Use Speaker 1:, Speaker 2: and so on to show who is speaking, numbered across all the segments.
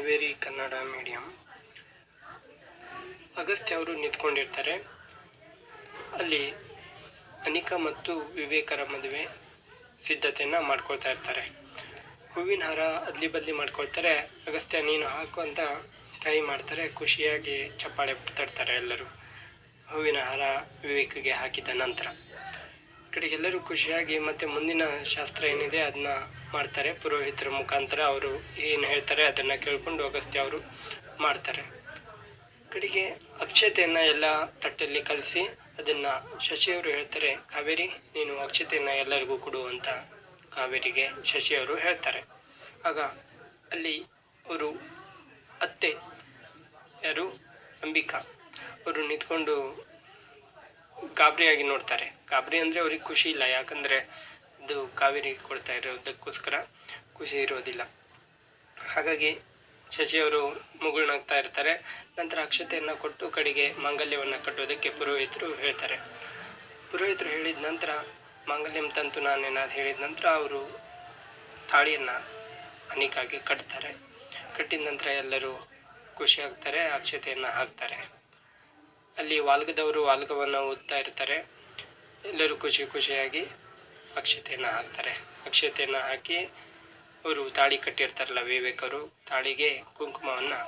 Speaker 1: Kaveri Kannada medium Agastya ಅವರು ನಿಂತ್ಕೊಂಡಿರ್ತಾರೆ. ಅಲ್ಲಿ ಅನಿಕಾ ಮತ್ತು ವಿವೇಕರ ಮದುವೆ ಸಿದ್ಧತೆಯನ್ನು ಮಾಡ್ಕೊಳ್ತಾ ಇರ್ತಾರೆ. ಹೂವಿನ ಹಾರ ಅದ್ಲಿ ಬದ್ಲಿ ಮಾಡ್ಕೊಳ್ತಾರೆ. ಅಗಸ್ತ್ಯ ನೀನು ಹಾಕು ಅಂತ ಕೈ ಮಾಡ್ತಾರೆ. ಖುಷಿಯಾಗಿ ಚಪ್ಪಾಳೆ ಬಿಡ್ತಾಡ್ತಾರೆ ಎಲ್ಲರೂ. ಹೂವಿನ ಹಾರ ವಿವೇಕಿಗೆ ಹಾಕಿದ ನಂತರ. ಕಡೆಗೆ ಎಲ್ಲರೂ ಖುಷಿಯಾಗಿ ಮತ್ತೆ ಮುಂದಿನ ಶಾಸ್ತ್ರ ಏನಿದೆ ಅದನ್ನ ಮಾಡ್ತಾರೆ. ಪುರೋಹಿತರ ಮುಖಾಂತರ ಅವರು ಏನು ಹೇಳ್ತಾರೆ ಅದನ್ನು ಕೇಳ್ಕೊಂಡು ಅಗಸ್ತ್ಯ ಅವರು ಮಾಡ್ತಾರೆ. ಕಡೆಗೆ ಅಕ್ಷತೆಯನ್ನು ಎಲ್ಲ ತಟ್ಟಲ್ಲಿ ಕಲಸಿ ಅದನ್ನು ಶಶಿಯವರು ಹೇಳ್ತಾರೆ, ಕಾವೇರಿ, ನೀನು ಅಕ್ಷತೆಯನ್ನು ಎಲ್ಲರಿಗೂ ಕೊಡು ಅಂತ ಕಾವೇರಿಗೆ ಶಶಿಯವರು ಹೇಳ್ತಾರೆ. ಆಗ ಅಲ್ಲಿ ಅವರು ಅತ್ತೆ ಯಾರು ಅಂಬಿಕಾ ಅವರು ನಿಂತ್ಕೊಂಡು ಗಾಬರಿಯಾಗಿ ನೋಡ್ತಾರೆ. ಗಾಬರಿ ಅಂದರೆ ಅವ್ರಿಗೆ ಖುಷಿ ಇಲ್ಲ, ಯಾಕಂದರೆ ಅದು ಕಾವೇರಿ ಕೊಡ್ತಾ ಇರೋದಕ್ಕೋಸ್ಕರ ಖುಷಿ ಇರೋದಿಲ್ಲ. ಹಾಗಾಗಿ ಶಶಿಯವರು ಮುಗುಳ್ನಾಗ್ತಾ ಇರ್ತಾರೆ. ನಂತರ ಅಕ್ಷತೆಯನ್ನು ಕೊಟ್ಟು ಕಡೆಗೆ ಮಾಂಗಲ್ಯವನ್ನು ಕಟ್ಟೋದಕ್ಕೆ ಪುರೋಹಿತರು ಹೇಳ್ತಾರೆ. ಪುರೋಹಿತರು ಹೇಳಿದ ನಂತರ, ಮಾಂಗಲ್ಯಂ ತಂತು ನಾನೇನಾದ್ರು ಹೇಳಿದ ನಂತರ ಅವರು ತಾಳಿಯನ್ನು ಅನೇಕಾಗಿ ಕಟ್ತಾರೆ. ಕಟ್ಟಿದ ನಂತರ ಎಲ್ಲರೂ ಖುಷಿ ಆಗ್ತಾರೆ, ಅಕ್ಷತೆಯನ್ನು ಹಾಕ್ತಾರೆ. ಅಲ್ಲಿ ವಾಲ್ಗದವರು ವಾಲ್ಗವನ್ನು ಓದ್ತಾ ಇರ್ತಾರೆ. ಎಲ್ಲರೂ ಖುಷಿ ಖುಷಿಯಾಗಿ ಅಕ್ಷತೆಯನ್ನು ಹಾಕ್ತಾರೆ. ಅಕ್ಷತೆಯನ್ನು ಹಾಕಿ ಅವರು ತಾಳಿ ಕಟ್ಟಿರ್ತಾರಲ್ಲ ವಿವೇಕರು, ತಾಳಿಗೆ ಕುಂಕುಮವನ್ನು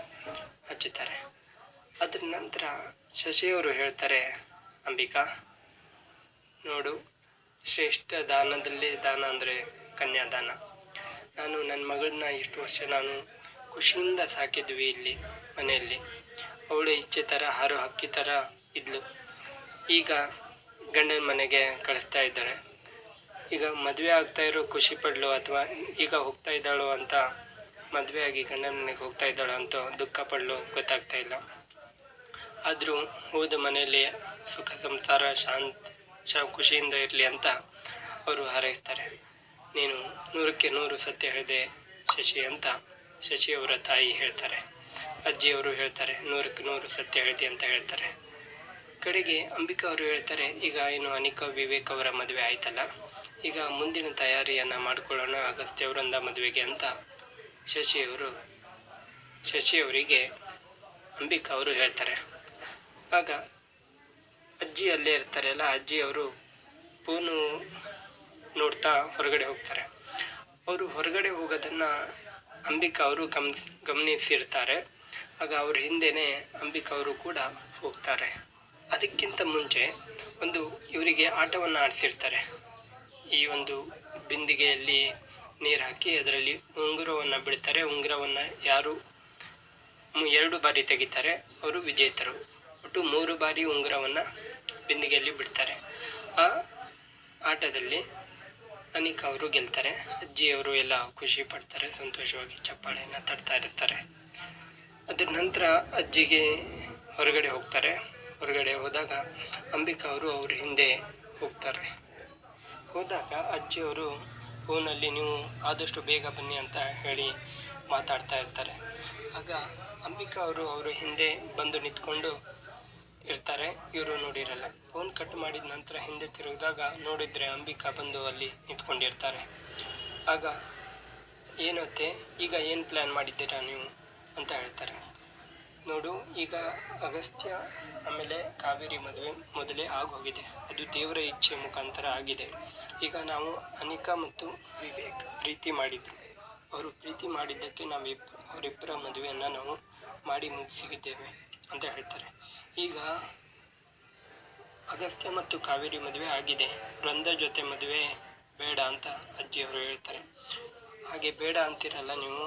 Speaker 1: ಹಚ್ಚುತ್ತಾರೆ. ಅದ್ರ ನಂತರ ಶಶಿಯವರು ಹೇಳ್ತಾರೆ, ಅಂಬಿಕಾ, ನೋಡು, ಶ್ರೇಷ್ಠ ದಾನದಲ್ಲಿ ದಾನ ಅಂದರೆ ಕನ್ಯಾದಾನ. ನಾನು ನನ್ನ ಮಗಳನ್ನ ಇಷ್ಟು ವರ್ಷ ನಾನು ಖುಷಿಯಿಂದ ಸಾಕಿದ್ವಿ ಇಲ್ಲಿ ಮನೆಯಲ್ಲಿ. ಅವಳು ಇಚ್ಛೆ ಥರ ಹಾರು ಹಕ್ಕಿ ಥರ ಇದ್ಲು. ಈಗ ಗಂಡನ ಮನೆಗೆ ಕಳಿಸ್ತಾ ಇದ್ದಾಳೆ ಈಗ ಮದುವೆ ಆಗ್ತಾ ಇರೋ ಖುಷಿ ಪಡ್ಲು ಅಥವಾ ಈಗ ಹೋಗ್ತಾ ಇದ್ದಾಳು ಅಂತ ಮದುವೆ ಆಗಿ ಗಂಡನ ಮನೆಗೆ ಹೋಗ್ತಾ ಇದ್ದಾಳು ಅಂತ ದುಃಖ ಪಡ್ಲು ಗೊತ್ತಾಗ್ತಾ ಇಲ್ಲ. ಆದರೂ ಹೋದ ಮನೆಯಲ್ಲಿ ಸುಖ ಸಂಸಾರ ಶಾಂತ ಶಾ ಖುಷಿಯಿಂದ ಇರಲಿ ಅಂತ ಅವರು ಹಾರೈಸ್ತಾರೆ. ನೀನು ನೂರಕ್ಕೆ ನೂರು ಸತ್ಯ ಹೇಳಿದೆ ಶಶಿ ಅಂತ ಶಶಿಯವರ ತಾಯಿ ಹೇಳ್ತಾರೆ. ಅಜ್ಜಿಯವರು ಹೇಳ್ತಾರೆ, ನೂರಕ್ಕೆ ನೂರು ಸತ್ಯ ಹೇಳ್ತಿ ಅಂತ ಹೇಳ್ತಾರೆ. ಕಡೆಗೆ ಅಂಬಿಕಾ ಅವರು ಹೇಳ್ತಾರೆ, ಈಗ ಏನು ಅನಿಕಾ ವಿವೇಕ್ ಅವರ ಮದುವೆ ಆಯ್ತಲ್ಲ? ಈಗ ಮುಂದಿನ ತಯಾರಿಯನ್ನು ಮಾಡಿಕೊಳ್ಳೋಣ ಅಗಸ್ತ್ಯವರಿಂದ ಮದುವೆಗೆ ಅಂತ ಶಶಿಯವರು, ಶಶಿಯವರಿಗೆ ಅಂಬಿಕಾ ಅವರು ಹೇಳ್ತಾರೆ. ಆಗ ಅಜ್ಜಿ ಅಲ್ಲೇ ಇರ್ತಾರಲ್ಲ ಅಜ್ಜಿಯವರು ಪೂನು ನೋಡ್ತಾ ಹೊರಗಡೆ ಹೋಗ್ತಾರೆ. ಅವರು ಹೊರಗಡೆ ಹೋಗೋದನ್ನು ಅಂಬಿಕಾ ಅವರು ಗಮ್, ಗಮನಿಸಿರ್ತಾರೆ. ಆಗ ಅವ್ರ ಹಿಂದೆನೇ ಅಂಬಿಕಾ ಅವರು ಕೂಡ ಹೋಗ್ತಾರೆ. ಅದಕ್ಕಿಂತ ಮುಂಚೆ ಒಂದು ಇವರಿಗೆ ಆಟವನ್ನು ಆಡಿಸಿರ್ತಾರೆ. ಈ ಒಂದು ಬಿಂದಿಗೆಯಲ್ಲಿ ನೀರು ಹಾಕಿ ಅದರಲ್ಲಿ ಉಂಗುರವನ್ನು ಬಿಡ್ತಾರೆ. ಉಂಗುರವನ್ನು ಯಾರು ಎರಡು ಬಾರಿ ತೆಗಿತಾರೆ, ಅವರು ವಿಜೇತರು. ಒಟ್ಟು ಮೂರು ಬಾರಿ ಉಂಗುರವನ್ನು ಬಿಂದಿಗೆಯಲ್ಲಿ ಬಿಡ್ತಾರೆ. ಆ ಆಟದಲ್ಲಿ ಅನಿಕಾ ಅವರು ಗೆಲ್ತಾರೆ. ಅಜ್ಜಿಯವರು ಎಲ್ಲ ಖುಷಿ ಪಡ್ತಾರೆ, ಸಂತೋಷವಾಗಿ ಚಪ್ಪಾಳೆಯನ್ನು ತಡ್ತಾ ಇರ್ತಾರೆ. ಅದ್ರ ನಂತರ ಅಜ್ಜಿಗೆ ಹೊರಗಡೆ ಹೋಗ್ತಾರೆ. ಹೊರಗಡೆ ಹೋದಾಗ ಅಂಬಿಕಾ ಅವರು ಅವ್ರ ಹಿಂದೆ ಹೋಗ್ತಾರೆ. ಹೋದಾಗ ಅಜ್ಜಿಯವರು ಫೋನಲ್ಲಿ ನೀವು ಆದಷ್ಟು ಬೇಗ ಬನ್ನಿ ಅಂತ ಹೇಳಿ ಮಾತಾಡ್ತಾ ಇರ್ತಾರೆ. ಆಗ ಅಂಬಿಕಾ ಅವರು ಅವರ ಹಿಂದೆ ಬಂದು ನಿಂತ್ಕೊಂಡು ಇರ್ತಾರೆ. ಇವರು ನೋಡಿರಲ್ಲ. ಫೋನ್ ಕಟ್ ಮಾಡಿದ ನಂತರ ಹಿಂದೆ ತಿರುಗಿದಾಗ ನೋಡಿದರೆ ಅಂಬಿಕಾ ಬಂದು ಅಲ್ಲಿ ನಿಂತ್ಕೊಂಡಿರ್ತಾರೆ. ಆಗ, ಏನತ್ತೆ, ಈಗ ಏನು ಪ್ಲ್ಯಾನ್ ಮಾಡಿದ್ದೀರಾ ನೀವು? ಅಂತ ಹೇಳ್ತಾರೆ. ನೋಡು, ಈಗ ಅಗಸ್ತ್ಯ ಆಮೇಲೆ ಕಾವೇರಿ ಮದುವೆ ಮೊದಲೇ ಆಗೋಗಿದೆ. ಅದು ದೇವರ ಇಚ್ಛೆ ಮುಖಾಂತರ ಆಗಿದೆ. ಈಗ ನಾವು ಅನಿಕಾ ಮತ್ತು ವಿವೇಕ್ ಪ್ರೀತಿ ಮಾಡಿದ್ರು. ಅವರು ಪ್ರೀತಿ ಮಾಡಿದ್ದಕ್ಕೆ ನಾವಿಬ್ಬ ಅವರಿಬ್ಬರ ಮದುವೆಯನ್ನು ನಾವು ಮಾಡಿ ಮುಗಿಸಿದ್ದೇವೆ ಅಂತ ಹೇಳ್ತಾರೆ. ಈಗ ಅಗಸ್ತ್ಯ ಮತ್ತು ಕಾವೇರಿ ಮದುವೆ ಆಗಿದೆ. ವೃಂದ ಜೊತೆ ಮದುವೆ ಬೇಡ ಅಂತ ಅಜ್ಜಿಯವರು ಹೇಳ್ತಾರೆ. ಹಾಗೆ ಬೇಡ ಅಂತಿರಲ್ಲ ನೀವು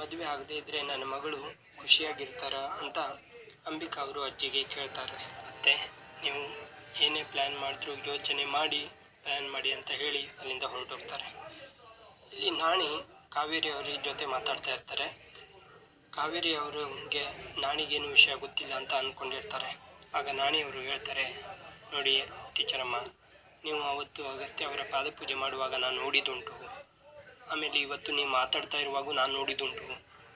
Speaker 1: ಮದುವೆ ಆಗದೇ ಇದ್ದರೆ ನನ್ನ ಮಗಳು ಖುಷಿಯಾಗಿರ್ತಾರ ಅಂತ ಅಂಬಿಕಾ ಅವರು ಅಜ್ಜಿಗೆ ಕೇಳ್ತಾರೆ. ಅತ್ತೆ, ನೀವು ಏನೇ ಪ್ಲ್ಯಾನ್ ಮಾಡಿದ್ರು ಯೋಚನೆ ಮಾಡಿ ಪ್ಲ್ಯಾನ್ ಮಾಡಿ ಅಂತ ಹೇಳಿ ಅಲ್ಲಿಂದ ಹೊರಟೋಗ್ತಾರೆ. ಇಲ್ಲಿ ನಾಣಿ ಕಾವೇರಿ ಅವರ ಜೊತೆ ಮಾತಾಡ್ತಾ ಇರ್ತಾರೆ. ಕಾವೇರಿ ಅವರಿಗೆ ನಾಣಿಗೇನು ವಿಷಯ ಗೊತ್ತಿಲ್ಲ ಅಂತ ಅಂದ್ಕೊಂಡಿರ್ತಾರೆ ಆಗ ನಾಣಿ ಅವರು ಹೇಳ್ತಾರೆ, ನೋಡಿ ಟೀಚರಮ್ಮ, ನೀವು ಅವತ್ತು ಅಗಸ್ತ್ಯ ಅವರ ಪಾದಪೂಜೆ ಮಾಡುವಾಗ ನಾನು ನೋಡಿದುಂಟು ಆಮೇಲೆ ಇವತ್ತು ನೀವು ಮಾತಾಡ್ತಾ ಇರುವಾಗ ನಾನು ನೋಡಿದುಂಟು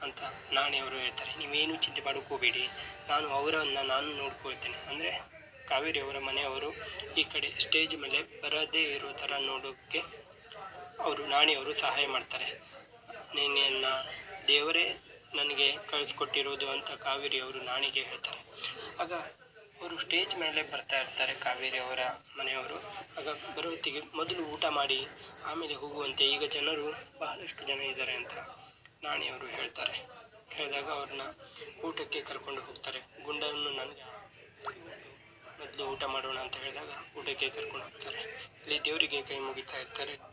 Speaker 1: ಅಂತ ನಾಣಿ ಅವರು ಹೇಳ್ತಾರೆ. ನೀವೇನು ಚಿಂತೆ ಮಾಡ್ಕೋಬೇಡಿ ನಾನು ಅವರನ್ನು ನಾನು ನೋಡ್ಕೊಳ್ತೇನೆ. ಅಂದರೆ ಕಾವೇರಿ ಅವರ ಮನೆಯವರು ಈ ಕಡೆ ಸ್ಟೇಜ್ ಮೇಲೆ ಬರದೇ ಇರೋ ಥರ ನೋಡೋಕ್ಕೆ ಅವರು ನಾಣಿಯವರು ಸಹಾಯ ಮಾಡ್ತಾರೆ. ನಿನ್ನೆಯನ್ನು ದೇವರೇ ನನಗೆ ಕಳಿಸ್ಕೊಟ್ಟಿರೋದು ಅಂತ ಕಾವೇರಿ ಅವರು ನಾಣಿಗೆ ಹೇಳ್ತಾರೆ. ಆಗ ಅವರು ಸ್ಟೇಜ್ ಮೇಲೆ ಬರ್ತಾ ಇರ್ತಾರೆ ಕಾವೇರಿ ಅವರ ಮನೆಯವರು. ಆಗ ಬರೋ ಮೊದಲು ಊಟ ಮಾಡಿ, ಆಮೇಲೆ ಹೋಗುವಂತೆ. ಈಗ ಜನರು ಬಹಳಷ್ಟು ಜನ ಇದ್ದಾರೆ ಅಂತ ನಾಣಿಯವರು ಹೇಳ್ತಾರೆ. ಹೇಳಿದಾಗ ಅವ್ರನ್ನ ಊಟಕ್ಕೆ ಕರ್ಕೊಂಡು ಹೋಗ್ತಾರೆ. ಗುಂಡನ್ನು ನನಗೆ ಮೊದಲು ಊಟ ಮಾಡೋಣ ಅಂತ ಹೇಳಿದಾಗ ಊಟಕ್ಕೆ ಕರ್ಕೊಂಡು ಹೋಗ್ತಾರೆ. ಇಲ್ಲಿ ದೇವರಿಗೆ ಕೈ ಮುಗಿತಾ ಇರ್ತಾರೆ.